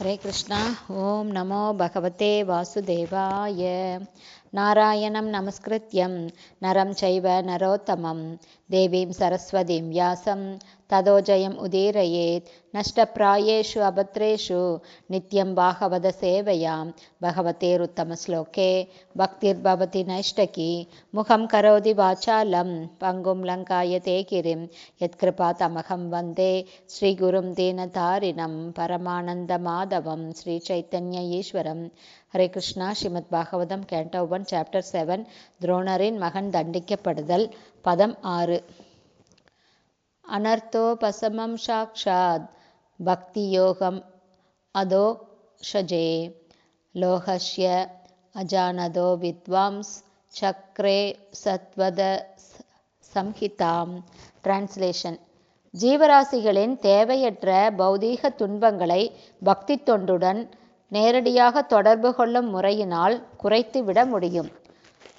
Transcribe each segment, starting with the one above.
हरे कृष्ण ॐ नमो भगवते वासुदेवाय। नारायणं नमस्कृत्यं नरं चैव नरोत्तमं देवीं सरस्वतीं व्यासं ततो जयम् उदीरयेत् नष्टप्रायेषु अभद्रेषु नित्यं बाहवदसेवयां भगवतेरुत्तमश्लोके भक्तिर्भवति नैष्टकी मुखं करोति वाचालं पङ्गुं लङ्कायते गिरिं यत्कृपा तमहं वन्दे श्रीगुरुं दीनधारिणं परमानन्दमाधवं श्रीचैतन्य श्रीचैतन्यईश्वरं Hare Krishna. Srimad Bhagavatam canto one chapter seven துரோணரின் மகன் தண்டிக்கப்படுதல் பதம் ஆறு. அனர்த்தோ பசமம் சாக்ஷாத் பக்தி யோகம் அதோ ஷஜே. லோகஸ்ய அஜானதோ வித்வாம்ஸ் சக்ரே சத்வத சம்ஹிதாம். டிரான்ஸ்லேஷன் ஜீவராசிகளின் தேவையற்ற பௌதீக துன்பங்களை பக்தி தொண்டுடன் நேரடியாக தொடர்பு கொள்ளும் முறையினால் குறைத்துவிட முடியும்.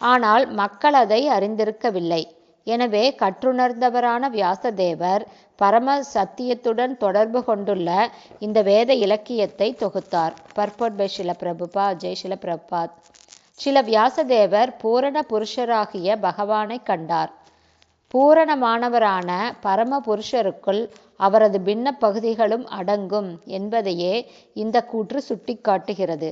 ஆனால் மக்கள் அதை அறிந்திருக்கவில்லை. எனவே கற்றுணர்ந்தவரான வியாசதேவர் பரம சத்தியத்துடன் தொடர்பு கொண்டுள்ள இந்த வேத இலக்கியத்தை தொகுத்தார். பர்போட் பை சில பிரபுபா ஜெய் சில பிரபாத் சில வியாசதேவர் பூரண புருஷராகிய பகவானை கண்டார். பூரணமானவரான பரம புருஷருக்குள் அவரது பின்ன பகுதிகளும் அடங்கும் என்பதையே இந்த கூற்று சுட்டிக்காட்டுகிறது.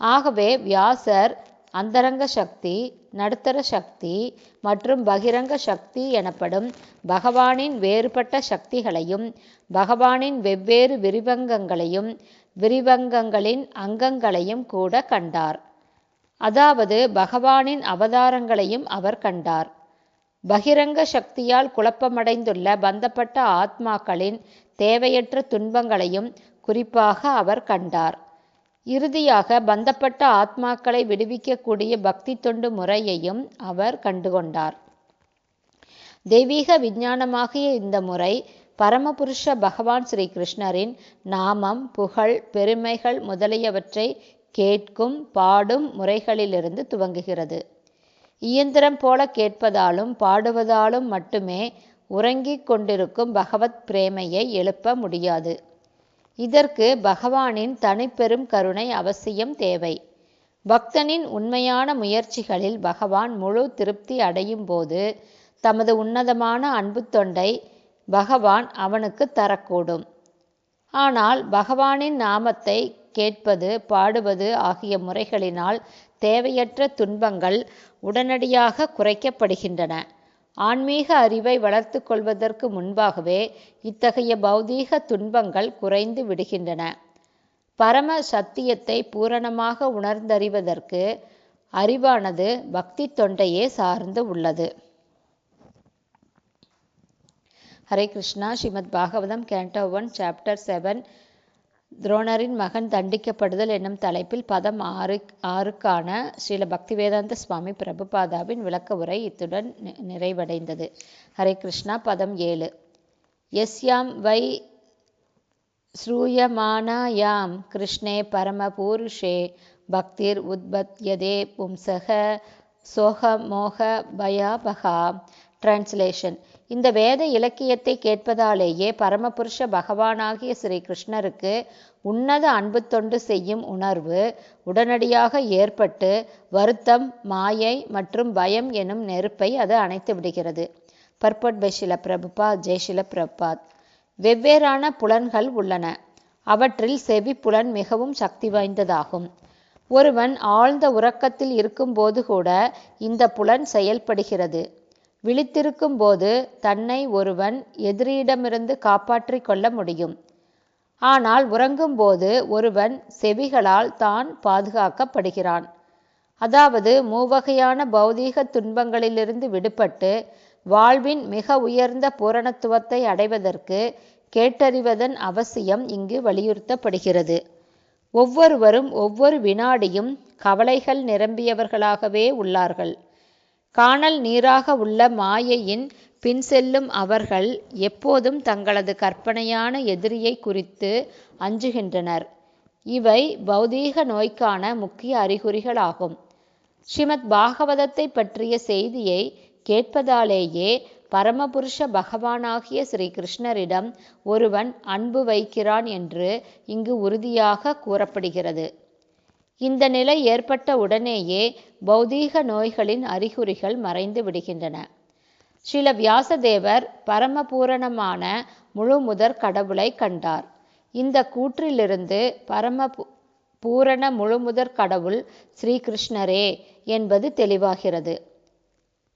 ஆகவே வியாசர் அந்தரங்க சக்தி நடுத்தர சக்தி மற்றும் பகிரங்க சக்தி எனப்படும் பகவானின் வேறுபட்ட சக்திகளையும் பகவானின் வெவ்வேறு விரிவங்கங்களையும் விரிவங்கங்களின் அங்கங்களையும் கூட கண்டார். அதாவது பகவானின் அவதாரங்களையும் அவர் கண்டார். பகிரங்க சக்தியால் குழப்பமடைந்துள்ள பந்தப்பட்ட ஆத்மாக்களின் தேவையற்ற துன்பங்களையும் குறிப்பாக அவர் கண்டார். இறுதியாக பந்தப்பட்ட ஆத்மாக்களை விடுவிக்கக்கூடிய பக்தி தொண்டு முறையையும் அவர் கண்டுகொண்டார். தெய்வீக விஞ்ஞானமாகிய இந்த முறை பரமபுருஷ பகவான் ஸ்ரீ கிருஷ்ணரின் நாமம் புகழ் பெருமைகள் முதலியவற்றை கேட்கும் பாடும் முறைகளிலிருந்து துவங்குகிறது. இயந்திரம் போல கேட்பதாலும் பாடுவதாலும் மட்டுமே உறங்கிக் கொண்டிருக்கும் பகவத் பிரேமையை எழுப்ப முடியாது. இதற்கு பகவானின் தனிப்பெரும் கருணை அவசியம் தேவை. பக்தனின் உண்மையான முயற்சிகளில் பகவான் முழு திருப்தி அடையும் போது தமது உன்னதமான அன்பு தொண்டை பகவான் அவனுக்கு தரக்கூடும். ஆனால் பகவானின் நாமத்தை கேட்பது பாடுவது ஆகிய முறைகளினால் தேவையற்ற துன்பங்கள் உடனடியாக குறைக்கப்படுகின்றன. ஆன்மீக அறிவை வளர்த்து கொள்வதற்கு முன்பாகவே இத்தகைய பௌதீக துன்பங்கள் குறைந்து விடுகின்றன. பரம சத்தியத்தை பூரணமாக உணர்ந்தறிவதற்கு அறிவானது பக்தி தொண்டையே சார்ந்து உள்ளது. Hare Krishna. Srimad Bhagavatam canto one chapter seven துரோணரின் மகன் தண்டிக்கப்படுதல் என்னும் தலைப்பில் பதம் ஆறு ஆறுக்கான ஸ்ரீல பக்திவேதாந்த சுவாமி பிரபுபாதாவின் விளக்க உரை இத்துடன் நிறைவடைந்தது. ஹரே கிருஷ்ணா பதம் ஏழு. எஸ்யாம் வை ஸ்ரூயமானாயாம் கிருஷ்ணே பரமபூருஷே பக்திர் உத்பத்யதே பும்சக சோக மோக பயாபகா டிரான்ஸ்லேஷன் இந்த வேத இலக்கியத்தை கேட்பதாலேயே பரமபுருஷ பகவானாகிய ஸ்ரீ கிருஷ்ணருக்கு உன்னத அன்பு தொண்டு செய்யும் உணர்வு உடனடியாக ஏற்பட்டு வருத்தம் மாயை மற்றும் பயம் எனும் நெருப்பை அது அணைத்து விடுகிறது. பர்பட் பை பிரபுபா ஜெய்ஷில பிரபாத் வெவ்வேறான புலன்கள் உள்ளன. அவற்றில் செவி புலன் மிகவும் சக்தி வாய்ந்ததாகும். ஒருவன் ஆழ்ந்த உறக்கத்தில் இருக்கும்போது கூட இந்த புலன் செயல்படுகிறது. விழித்திருக்கும் போது தன்னை ஒருவன் எதிரியிடமிருந்து காப்பாற்றி கொள்ள முடியும். ஆனால் உறங்கும்போது ஒருவன் செவிகளால் தான் பாதுகாக்கப்படுகிறான். அதாவது மூவகையான பௌதீக துன்பங்களிலிருந்து விடுபட்டு வாழ்வின் மிக உயர்ந்த பூரணத்துவத்தை அடைவதற்கு கேட்டறிவதன் அவசியம் இங்கு வலியுறுத்தப்படுகிறது. ஒவ்வொருவரும் ஒவ்வொரு வினாடியும் கவலைகள் நிரம்பியவர்களாகவே உள்ளார்கள். காணல் நீராக உள்ள மாயையின் பின் செல்லும் அவர்கள் எப்போதும் தங்களது கற்பனையான எதிரியை குறித்து அஞ்சுகின்றனர். இவை பௌதீக நோய்க்கான முக்கிய அறிகுறிகளாகும். ஸ்ரீமத் பாகவதத்தை பற்றிய செய்தியை கேட்பதாலேயே பரமபுருஷ பகவானாகிய ஸ்ரீ கிருஷ்ணரிடம் ஒருவன் அன்பு வைக்கிறான் என்று இங்கு உறுதியாக கூறப்படுகிறது. இந்த நிலை ஏற்பட்ட உடனேயே பௌதீக நோய்களின் அறிகுறிகள் மறைந்து விடுகின்றன. ஸ்ரீல வியாசதேவர் பரமபூரணமான முழுமுதற் கடவுளை கண்டார். இந்த கூற்றிலிருந்து பரம பூரண முழுமுதற் கடவுள் ஸ்ரீகிருஷ்ணரே என்பது தெளிவாகிறது.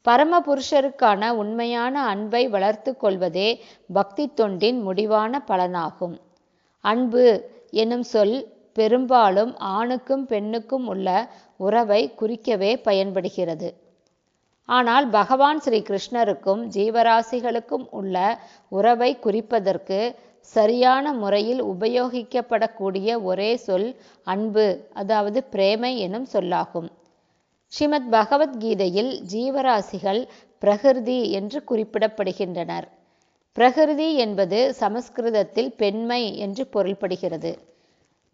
பரமபுருஷருக்கான உண்மையான அன்பை வளர்த்து கொள்வதே பக்தி தொண்டின் முடிவான பலனாகும். அன்பு எனும் சொல் பெரும்பாலும் ஆணுக்கும் பெண்ணுக்கும் உள்ள உறவை குறிக்கவே பயன்படுகிறது. ஆனால் பகவான் ஸ்ரீ கிருஷ்ணருக்கும் ஜீவராசிகளுக்கும் உள்ள உறவை குறிப்பதற்கு சரியான முறையில் உபயோகிக்கப்படக்கூடிய ஒரே சொல் அன்பு அதாவது பிரேமை எனும் சொல்லாகும். ஸ்ரீமத் பகவத்கீதையில் ஜீவராசிகள் பிரகிருதி என்று குறிப்பிடப்படுகின்றனர். பிரகிருதி என்பது சமஸ்கிருதத்தில் பெண்மை என்று பொருள்படுகிறது.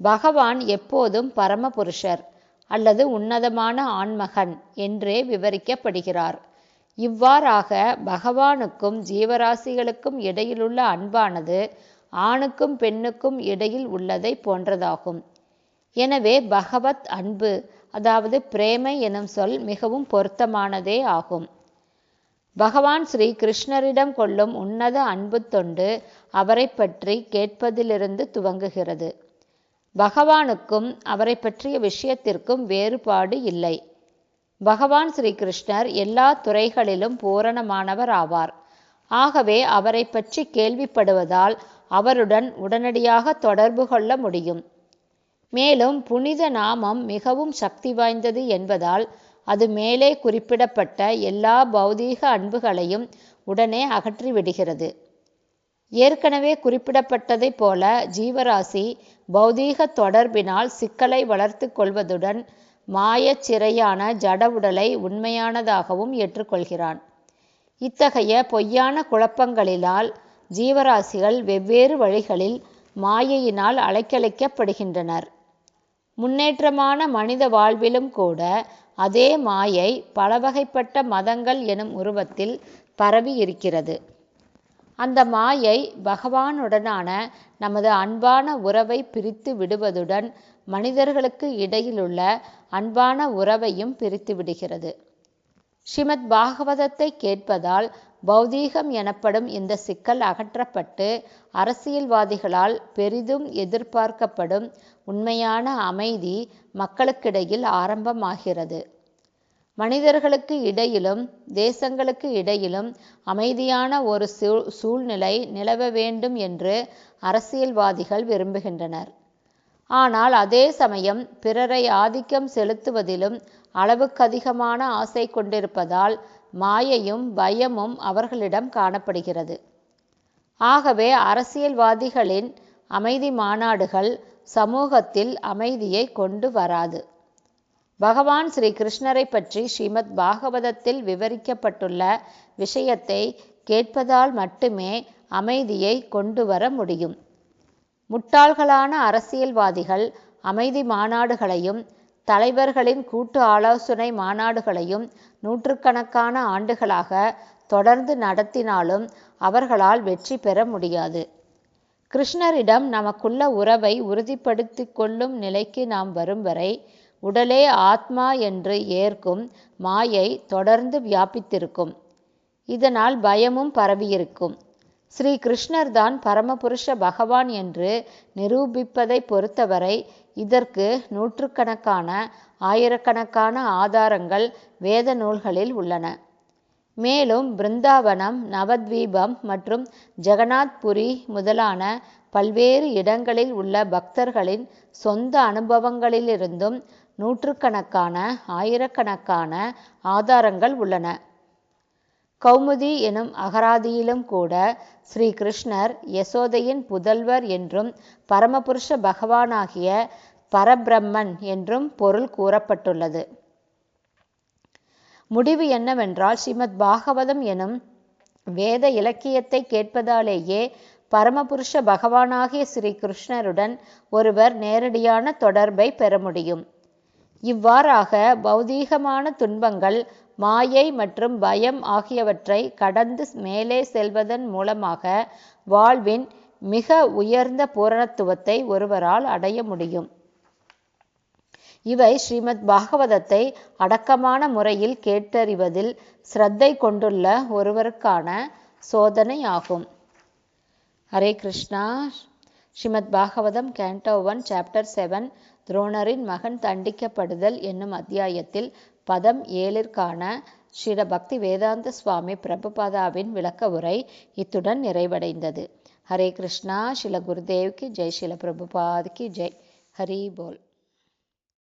பகவான் எப்போதும் பரமபுருஷர் அல்லது உன்னதமான ஆண்மகன் என்றே விவரிக்கப்படுகிறார். இவ்வாறாக பகவானுக்கும் ஜீவராசிகளுக்கும் இடையிலுள்ள அன்பானது ஆணுக்கும் பெண்ணுக்கும் இடையில் உள்ளதை போன்றதாகும். எனவே பகவத் அன்பு அதாவது பிரேமை எனும் சொல் மிகவும் பொருத்தமானதே ஆகும். பகவான் ஸ்ரீ கிருஷ்ணரிடம் கொள்ளும் உன்னத அன்பு தொண்டு அவரை பற்றி கேட்பதிலிருந்து துவங்குகிறது. பகவானுக்கும் அவரை பற்றிய விஷயத்திற்கும் வேறுபாடு இல்லை. பகவான் ஸ்ரீகிருஷ்ணர் எல்லா துறைகளிலும் பூரணமானவர் ஆவார். ஆகவே அவரை பற்றி கேள்விப்படுவதால் அவருடன் உடனடியாக தொடர்பு கொள்ள முடியும். மேலும் புனித நாமம் மிகவும் சக்தி வாய்ந்தது என்பதால் அது மேலே குறிப்பிடப்பட்ட எல்லா பௌதீக அன்புகளையும் உடனே அகற்றிவிடுகிறது. ஏற்கனவே குறிப்பிடப்பட்டதைப் போல ஜீவராசி பௌதீக தொடர்பினால் சிக்கலை வளர்த்து கொள்வதுடன் மாயச் சிறையான ஜட உடலை உண்மையானதாகவும் ஏற்றுக்கொள்கிறான். இத்தகைய பொய்யான குழப்பங்களினால் ஜீவராசிகள் வெவ்வேறு வழிகளில் மாயையினால் அலைக்கழிக்கப்படுகின்றனர். முன்னேற்றமான மனித வாழ்விலும் கூட அதே மாயை பலவகைப்பட்ட மதங்கள் எனும் உருவத்தில் பரவி இருக்கிறது அந்த மாயை பகவானுடனான நமது அன்பான உறவை பிரித்து விடுவதுடன் மனிதர்களுக்கு இடையிலுள்ள அன்பான உறவையும் பிரித்து விடுகிறது. ஸ்ரீமத் பாகவதத்தை கேட்பதால் பௌதீகம் எனப்படும் இந்த சிக்கல் அகற்றப்பட்டு அரசியல்வாதிகளால் பெரிதும் எதிர்பார்க்கப்படும் உண்மையான அமைதி மக்களுக்கிடையில் ஆரம்பமாகிறது. மனிதர்களுக்கு இடையிலும் தேசங்களுக்கு இடையிலும் அமைதியான ஒரு சூழ்நிலை நிலவ வேண்டும் என்று அரசியல்வாதிகள் விரும்புகின்றனர். ஆனால் அதே சமயம் பிறரை ஆதிக்கம் செலுத்துவதிலும் அளவுக்கதிகமான ஆசை கொண்டிருப்பதால் மாயையும் பயமும் அவர்களிடம் காணப்படுகிறது. ஆகவே அரசியல்வாதிகளின் அமைதி மாநாடுகள் சமூகத்தில் அமைதியை கொண்டு வராது. பகவான் ஸ்ரீ கிருஷ்ணரை பற்றி ஸ்ரீமத் பாகவதத்தில் விவரிக்கப்பட்டுள்ள விஷயத்தை கேட்பதால் மட்டுமே அமைதியை கொண்டு வர முடியும். முட்டாள்களான அரசியல்வாதிகள் அமைதி மாநாடுகளையும் தலைவர்களின் கூட்டு ஆலோசனை மாநாடுகளையும் நூற்றுக்கணக்கான ஆண்டுகளாக தொடர்ந்து நடத்தினாலும் அவர்களால் வெற்றி பெற முடியாது. கிருஷ்ணரிடம் நமக்குள்ள உறவை உறுதிப்படுத்தி கொள்ளும் நிலைக்கு நாம் வரும் வரை உடலே ஆத்மா என்று ஏற்கும் மாயை தொடர்ந்து வியாபித்திருக்கும். இதனால் பயமும் பரவியிருக்கும். ஸ்ரீ கிருஷ்ணர் தான் பரமபுருஷ பகவான் என்று நிரூபிப்பதை பொறுத்தவரை இதற்கு நூற்றுக்கணக்கான ஆயிரக்கணக்கான ஆதாரங்கள் வேத நூல்களில் உள்ளன. மேலும் பிருந்தாவனம் நவத்வீபம் மற்றும் ஜெகநாத்புரி முதலான பல்வேறு இடங்களில் உள்ள பக்தர்களின் சொந்த அனுபவங்களிலிருந்தும் நூற்றுக்கணக்கான ஆயிரக்கணக்கான ஆதாரங்கள் உள்ளன. கௌமுதி எனும் அகராதியிலும் கூட ஸ்ரீ கிருஷ்ணர் யசோதையின் புதல்வர் என்றும் பரமபுருஷ பகவானாகிய பரபிரம்மன் என்றும் பொருள் கூறப்பட்டுள்ளது. முடிவு என்னவென்றால் ஸ்ரீமத் பாகவதம் எனும் வேத இலக்கியத்தை கேட்பதாலேயே பரமபுருஷ பகவானாகிய ஸ்ரீ கிருஷ்ணருடன் ஒருவர் நேரடியான தொடர்பை பெற முடியும். இவ்வாறாக பௌதீகமான துன்பங்கள் மாயை மற்றும் பயம் ஆகியவற்றை கடந்து மேலே செல்வதன் மூலமாக வாழ்வின் மிக உயர்ந்த பூரணத்துவத்தை ஒருவரால் அடைய முடியும். இவை ஸ்ரீமத் பாகவதத்தை அடக்கமான முறையில் கேட்டறிவதில் ஸ்ரத்தை கொண்டுள்ள ஒருவருக்கான சோதனை ஆகும் Hare Krishna. Srimad Bhagavatam canto one chapter seven துரோணரின் மகன் தண்டிக்கப்படுதல் என்னும் அத்தியாயத்தில் பதம் ஏழிற்கான ஸ்ரீல பக்தி வேதாந்த சுவாமி பிரபுபாதாவின் விளக்க உரை இத்துடன் நிறைவடைந்தது. ஹரே கிருஷ்ணா ஸ்ரீல குருதேவ்க்கு ஜெய் ஸ்ரீல பிரபுபாத்க்கு ஜெய். ஹரி போல்.